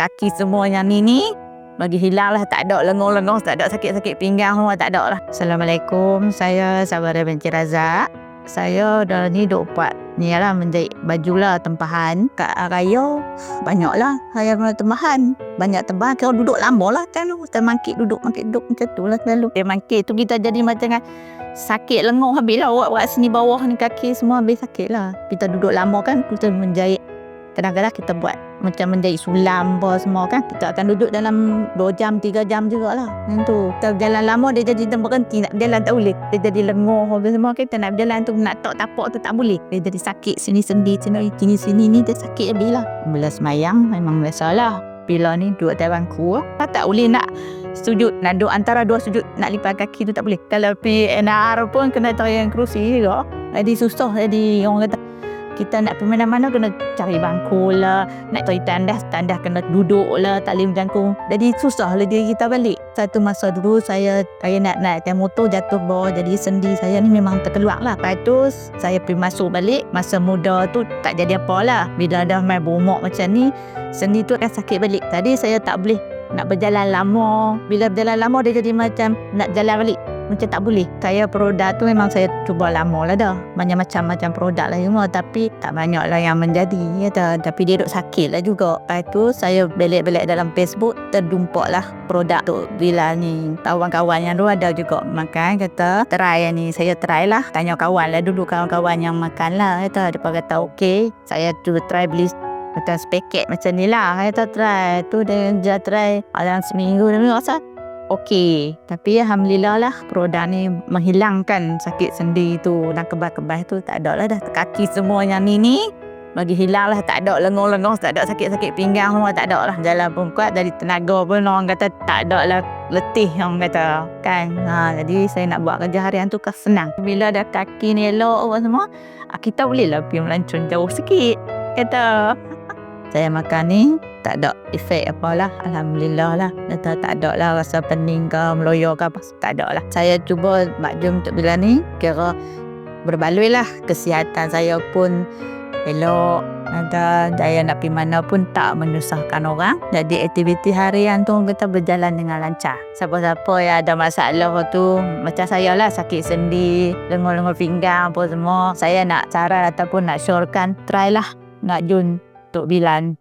kaki semua yang ni ni. Bagi hilang lah tak ada lengur-lengur tak ada sakit-sakit pinggang semua tak ada lah. Assalamualaikum. Saya Sabara binti Razak. Saya dah ni duk buat ni lah menjahit baju lah tempahan. Kat raya banyak lah saya punya tempahan. Banyak tempahan kalau duduk lama lah kan kita mangkit duduk mangkit duduk macam tu lah selalu. Dia mangkit tu kita jadi macam kan sakit lengur habis lah. Awak buat sini bawah ni kaki semua habis sakit lah. Kita duduk lama kan kita menjahit kadang-kadang kita buat macam menjahit sulam apa semua kan kita akan duduk dalam 2 jam 3 jam jugalah. Macam tu. Kita berjalan lama dia jadi kita berhenti nak berjalan tak boleh. Dia jadi lengur apa semua kita nak berjalan tu nak tok tapak tu tak boleh. Dia jadi sakit sini sendi sini sini sini ni dia sakit habis lah. Bila semayang memang biasalah. Bila ni duduk atas bangku tak, tak boleh nak sujud nak duduk antara dua sujud nak lipat kaki tu tak boleh. Kalau PNR pun kena tayang kerusi juga jadi susah jadi orang kata kita nak pergi mana-mana kena cari bangku lah nak cari tandas tandas kena duduk lah tak boleh berjangkung jadi susah lah diri kita balik. Satu masa dulu saya saya nak naikkan motor jatuh bawah jadi sendi saya ni memang terkeluar lah. Lepas tu saya pergi masuk balik masa muda tu tak jadi apa lah. Bila dah main berumur macam ni sendi tu akan sakit balik. Tadi saya tak boleh nak berjalan lama. Bila berjalan lama dia jadi macam nak jalan balik macam tak boleh. Saya produk tu memang saya cuba lama lah dah. Banyak macam-macam produk lah semua tapi tak banyak lah yang menjadi. Ya tak? Tapi dia duk sakit lah juga. Lepas tu saya belik-belik dalam Facebook terdumpak lah produk tu. Bila ni kawan-kawan yang tu ada juga makan kata try ni. Saya try lah. Tanya kawan lah dulu kawan-kawan yang makan lah. Kata, dia kata okey. Saya tu try beli macam sepaket macam ni lah. Kata try. Tu dia try. Dalam seminggu dia rasa okey. Tapi Alhamdulillah lah produk ni menghilangkan sakit sendi tu. Dan kebas-kebas tu tak ada lah. Dah. Kaki semua yang ni ni. Bagi hilang lah tak ada. Lengur-lengur tak ada sakit-sakit pinggang semua tak ada lah. Jalan pun kuat dari tenaga pun orang kata tak ada lah. Letih orang kata kan? Ha, jadi saya nak buat kerja harian tu kan senang. Bila dah kaki ni elok apa semua ah, kita boleh lah pergi melancong jauh sikit kata. Saya makan ni tak ada efek apa lah Alhamdulillah lah. Kata tak ada lah rasa pening ke meloyo ke apa tak ada lah. Saya cuba makjum untuk bila ni kira berbaloi lah. Kesihatan saya pun elok ada daya nak pergi mana pun tak menyusahkan orang. Jadi aktiviti harian tu kita berjalan dengan lancar. Siapa-siapa yang ada masalah tu macam saya lah sakit sendi lengur-lengur pinggang apa semua. Saya nak cara ataupun nak syorkan try lah nak jun untuk bilan